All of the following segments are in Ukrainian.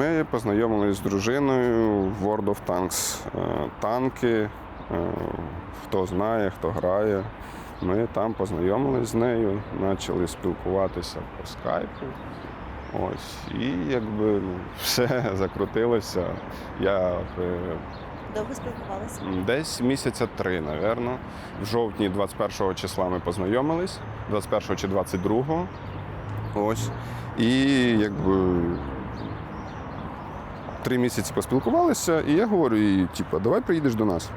ми познайомилися з дружиною в World of Tanks. Е, Танки, е, хто знає, хто грає. Ми там познайомилися з нею, почали спілкуватися по скайпу. Ось, і якби ну, все закрутилося. Я е, Довго спілкувалися? Десь місяця три, напевно. В жовтні 21 числа ми познайомились, 21 чи 22. Ось. І якби три місяці поспілкувалися, і я говорю їй, типу, давай приїдеш до нас.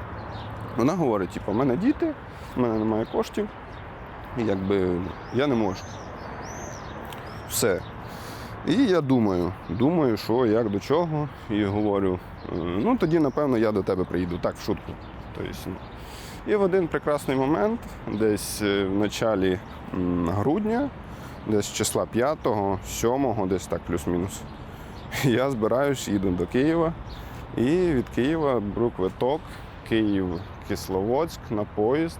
Вона говорить, типу, в мене діти, в мене немає коштів, якби я не можу. Все. І я думаю, думаю, що як до чого, і говорю, «Е, ну тоді, напевно, я до тебе приїду, так, в шутку. Тобто. І в один прекрасний момент, десь е, в началі грудня, десь числа 5-го, 7-го, десь так плюс-мінус, я збираюсь, їду до Києва. І від Києва беру квиток, Київ, Кисловодськ на поїзд.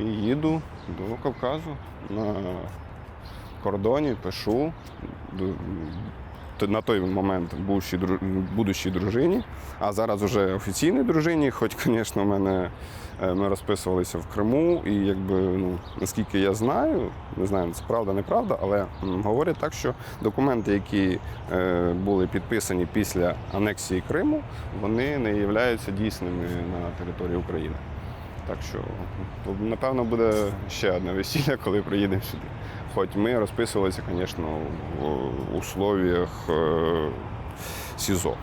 І їду до Кавказу на кордоні, пишу на той момент бувшій будущій дружині, а зараз вже офіційній дружині, хоч, звісно, мене е, ми розписувалися в Криму, і якби ну наскільки я знаю, не знаю, це правда, неправда, але говорять так, що документи, які е, були підписані після анексії Криму, вони не являються дійсними на території України. Так що, напевно, буде ще одне весілля, коли приїдемо сюди. Хоч ми розписувалися, звісно, в условіях е, СІЗО.